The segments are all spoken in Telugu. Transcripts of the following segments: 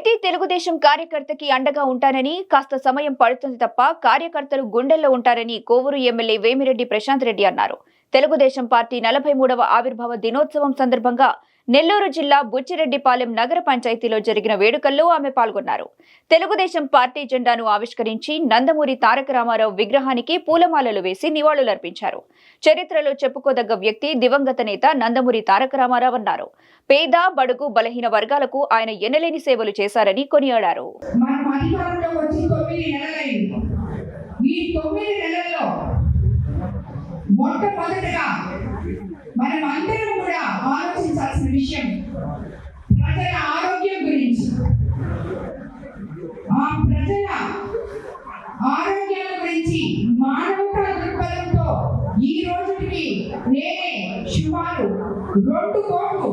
అయితే తెలుగుదేశం కార్యకర్తకి అండగా ఉంటానని కాస్త సమయం పడుతుంది తప్ప కార్యకర్తలు గుండెల్లో ఉంటారని కోవూరు ఎమ్మెల్యే వేమిరెడ్డి ప్రశాంత్ రెడ్డి అన్నారు. తెలుగుదేశం పార్టీ నలభై మూడవ ఆవిర్భావ దినోత్సవం సందర్భంగా నెల్లూరు జిల్లా బుచ్చిరెడ్డిపాలెం నగర పంచాయతీలో జరిగిన వేడుకల్లో ఆమె పాల్గొన్నారు. తెలుగుదేశం పార్టీ జెండాను ఆవిష్కరించి నందమూరి తారక రామారావు విగ్రహానికి పూలమాలలు వేసి నివాళులర్పించారు. చరిత్రలో చెప్పుకోదగ్గ వ్యక్తి దివంగత నేత నందమూరి తారక రామారావు అన్నారు. పేద బడుగు బలహీన వర్గాలకు ఆయన ఎనలేని సేవలు చేశారని కొనియాడారు. ఈ తొమ్మిది నెలల్లో మనం అందరం కూడా చెప్పాల్సిన విషయం. ప్రజల ఆరోగ్యం గురించి. ఆ ప్రజల ఆరోగ్యాల గురించి మానవతా దృక్పథంతో ఈ రోజుకి నేనే సుమారు రెండు కోట్లు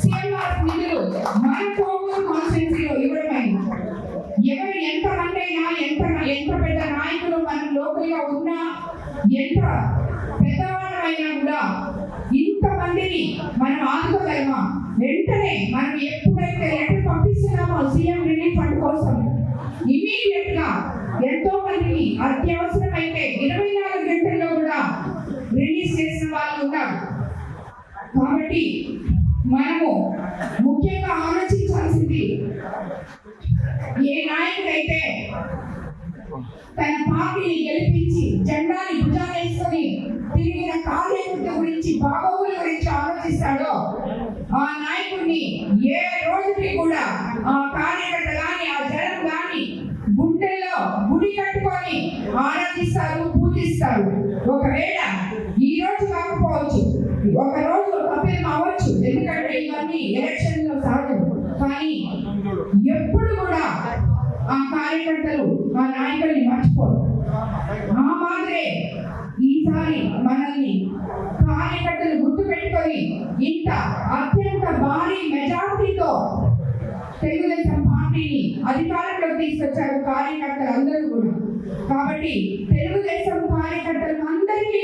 సిఎంఆర్ నిధులు మన కోవూరు కాన్స్టిట్యూన్సీలో ఇవ్వడమైంది ఎవరు ఎంత మంది అయినా ఎంత ఎంత పెద్ద నాయకులు మన లోకల్గా ఉన్నా ఎంత పెద్దవాళ్ళమైనా కూడా వెంటనే మనం ఎప్పుడైతే లెటర్ పంపిస్తున్నామో సీఎం రిలీఫ్ ఫండ్ కోసం ఇమీడియట్గా ఎంతో మందిని అత్యవసరమైతే ఇరవై నాలుగు గంటల్లో కూడా రిలీజ్ చేసిన వాళ్ళు ఉన్నారు. కాబట్టి మనము ముఖ్యంగా ఆలోచించాల్సింది ఏ నాయకుడైతే తన పార్టీని గెలిపించి జెండాని భుజాలేసుకొని తిరిగిన కార్యకర్త గురించి బాగోగుల గురించి ఆలోచిస్తాడో ఆ దేవుని ఏ రోజుకి కూడా ఆ కార్యకర్త ఆ జనం కానీ గుండెల్లో గుడి కట్టుకొని ఆనందిస్తారు పూజిస్తారు. ఒకవేళ ఈ రోజు కాకపోవచ్చు ఒక రోజు తప్పేం అవ్వచ్చు. ఎందుకంటే ఇవన్నీ ఎలక్షన్లో సహజం కానీ ఎప్పుడు కూడా ఆ కార్యకర్తలు ఆ నాయకుల్ని మర్చిపోరు. ఆ మాదిరే ఈసారి మనల్ని కార్యకర్తలు గుర్తు పెట్టుకొని ఇంత అధికారంలోకి తీసుకొచ్చారు కార్యకర్తలు అందరూ కూడా. కాబట్టి తెలుగుదేశం కార్యకర్తలు అందరికీ